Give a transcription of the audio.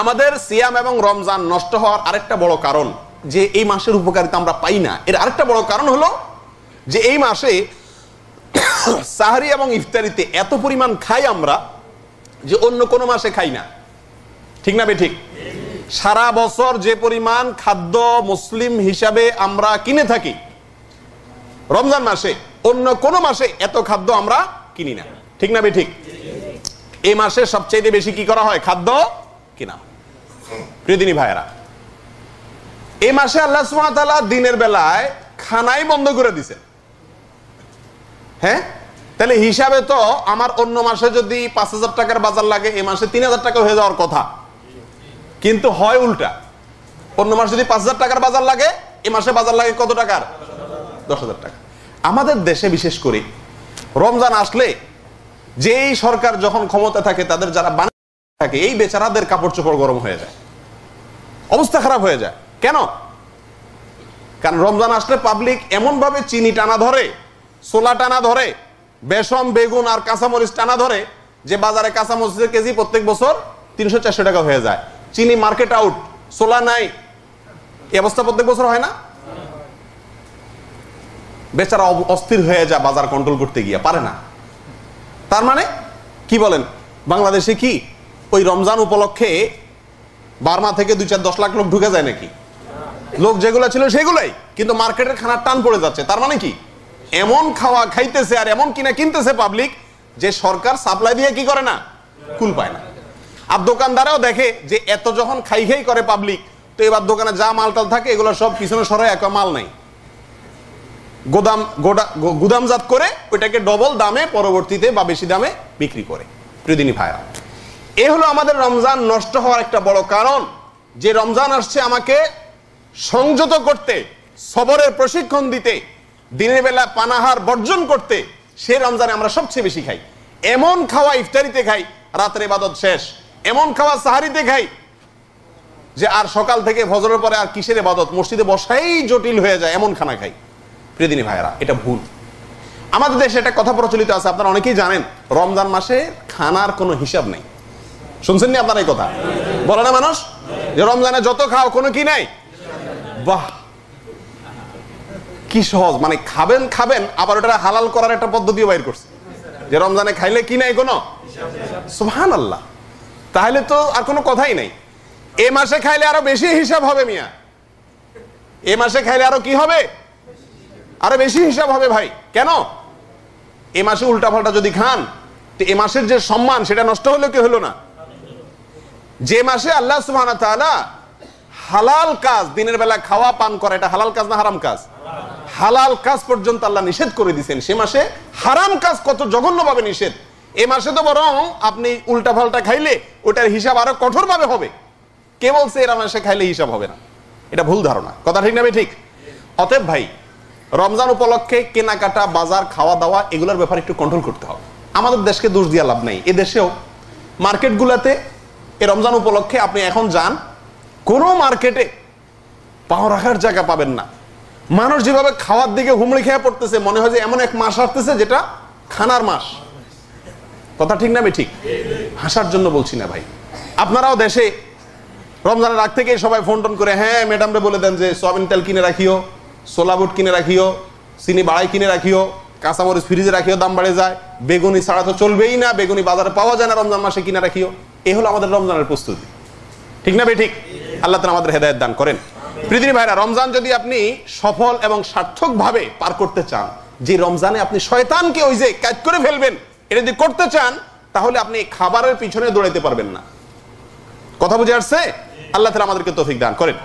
আমাদের সিয়াম এবং রমজান নষ্ট হওয়ার আরেকটা বড় কারণ যে এই মাসের উপকারিতা আমরা পাই না। এর আরেকটা বড় কারণ হলো যে এই মাসে সাহারি এবং ইফতারিতে এত পরিমাণ খাই আমরা যে অন্য কোনো মাসে খাই না। ঠিক না ঠিক? সারা বছর যে পরিমাণ খাদ্য মুসলিম হিসাবে আমরা কিনে থাকি, রমজান মাসে অন্য কোনো মাসে এত খাদ্য আমরা কিনি না। ঠিক না ঠিক? এই মাসে সবচেয়ে বেশি কি করা হয়? খাদ্য কিনা প্রিয়দিনী ভাইয়েরা এই মাসে আল্লাহ সুমাতালা দিনের বেলায় খানাই বন্ধ করে দিছেন। হ্যাঁ? তাহলে হিসাবে তো আমার অন্য মাসে যদি পাঁচ হাজার টাকার বাজার লাগে এই মাসে তিন হাজার টাকা হয়ে যাওয়ার কথা। কিন্তু হয় উল্টা। অন্য মাসে যদি পাঁচ হাজার টাকার বাজার লাগে, এ মাসে বাজার লাগে কত টাকার? দশ হাজার টাকা। আমাদের দেশে বিশেষ করে রমজান আসলে যেই সরকার যখন ক্ষমতা থাকে, তাদের যারা বানিয়ে থাকে, এই বেচারাদের কাপড় চোপড় গরম হয়ে যায়। অবস্থা খারাপ হয়ে যায়। কেন? কারণ রমজান আসলে পাবলিক এমন ভাবে চিনি টানা ধরে সোলা টানা ধরে বেসম বেগুন আর কাঁচামরিচ টানা ধরে, যে বাজারে কাঁচামরিচের কেজি প্রত্যেক বছর তিনশো চারশো টাকা হয়ে যায়। চিনি মার্কেট আউট সোলা নাই। এই অবস্থা প্রত্যেক বছর হয় না? বেচারা অস্থির হয়ে যায় বাজার কন্ট্রোল করতে গিয়ে, পারে না। তার মানে কি বলেন? বাংলাদেশে কি ওই রমজান উপলক্ষে বার্মা থেকে দুই চার দশ লাখ লোক ঢুকে যায় নাকি? লোক যেগুলো ছিল সেগুলাই, কিন্তু মার্কেটের খানার টান পড়ে যাচ্ছে। তার মানে কি? এমন খাওয়া খাইতেছে আর এমন কিনা কিনতেছে পাবলিক যে সরকার সাপ্লাই দিয়ে কি করে না? কুল পায় না। আর দোকানদারাও দেখে যে এত যখন খাই খাই করে পাবলিক তো এবার দোকানে যা মালটাল থাকে, এগুলো সব পিছনে সরাই এক মাল নাই। গোদাম, গোডা গুদামজাত করে ওইটাকে ডবল দামে, পরবর্তীতে বা বেশি দামে বিক্রি করে। প্রিয়দিনী ভাইয়া এ হলো আমাদের রমজান নষ্ট হওয়ার একটা বড় কারণ। যে রমজান আসছে আমাকে সংযত করতে, সবরের প্রশিক্ষণ দিতে, দিনের বেলা পানাহার বর্জন করতে, সে রমজানে আমরা সবচেয়ে বেশি খাই। এমন খাওয়া ইফতারিতে খাই, রাতের ইবাদত শেষ। এমন খাওয়া সাহারিতে খাই, যে আর সকাল থেকে ফজরের পরে আর কিসের ইবাদত? মসজিদে বসাই জটিল হয়ে যায়, এমন খানা খাই। প্রিয়দিনী ভাইয়েরা, এটা ভুল। আমাদের দেশে একটা কথা প্রচলিত আছে, আপনারা অনেকেই জানেন, রমজান মাসে খানার কোনো হিসাব নেই। শুনছেন নি আপনার এই কথা? বলে না মানুষ? যে রমজানে যত খাও, কোনো কি নাই? বাহ! কি সহজ মানে খাবেন খাবেন, আবার ওটা হালাল করার একটা পদ্ধতিও বাইর করছে। যে রমজানে খাইলে কি নাই কোনো? সুহান আল্লাহ তাহলে তো আর কোনো কথাই নাই। এ মাসে খাইলে আরও বেশি হিসাব হবে মিয়া। এ মাসে খাইলে আরও কি হবে? আরও বেশি হিসাব হবে ভাই। কেন? এ মাসে উল্টা পাল্টা যদি খান, তো এ মাসের যে সম্মান, সেটা নষ্ট হলো কি হলো না? যে মাসে আল্লাহ ওয়া হালাল কাজ, দিনের বেলা খাওয়া, পান করা, এটা হালাল কাজ না হারাম কাজ? হালাল কাজ পর্যন্ত আল্লাহ নিষেধ করে দিয়েছেন। সে মাসে হারাম কাজ কত জঘন্যভাবে নিষেধ। এ মাসে তো বরং আপনি উল্টা পাল্টা খাইলে ওটার হিসাব আরও কঠোরভাবে হবে। কে বলছে এরা মাসে খাইলে হিসাব হবে না? এটা ভুল ধারণা। কথা ঠিক না ঠিক। অতএব ভাই, রমজান উপলক্ষে কেনাকাটা, বাজার খাওয়া দাওয়া এগুলোর ব্যাপারে একটু কন্ট্রোল করতে হবে। আমাদের দেশকে দোষ দিয়া লাভ নেই। এদেশেও দেশেও মার্কেটগুলোতে এ রমজান উপলক্ষে আপনি এখন যান, কোনো মার্কেটে পাও রাখার জায়গা পাবেন না। মানুষ যেভাবে খাওয়ার দিকে হুমড়ি খেয়ে পড়তেছে, মনে হয় যে এমন এক মাস আসতেছে যেটা খানার মাস। কথা ঠিক না ঠিক হাসার জন্য বলছি না ভাই। আপনারাও দেশে রমজানের আগ থেকেই সবাই ফোন টোন করে হ্যাঁ ম্যাডামরে বলে দেন যে সয়াবিন তেল কিনে রাখিও সোলা বুট কিনে রাখিও, চিনি বাড়াই কিনে রাখিও, কাঁচামরিচ ফ্রিজে রাখিও, দাম বাড়ে যায়। বেগুনি ছাড়া তো চলবেই না, বেগুনি বাজারে পাওয়া যায় না রমজান মাসে কিনে রাখিও। এ হলো আমাদের রমজানের প্রস্তুতি। ঠিক না বে ঠিক? আল্লাহ তালা আমাদের হেদায়ত দান করেন। পৃথিবী ভাইরা, রমজান যদি আপনি সফল এবং সার্থকভাবে পার করতে চান, যে রমজানে আপনি শয়তানকে ওই যে কাজ করে ফেলবেন, এটা যদি করতে চান, তাহলে আপনি খাবারের পিছনে দৌড়াইতে পারবেন না। কথা বুঝে আসছে? আল্লাহ তালা আমাদেরকে তৌফিক দান করেন।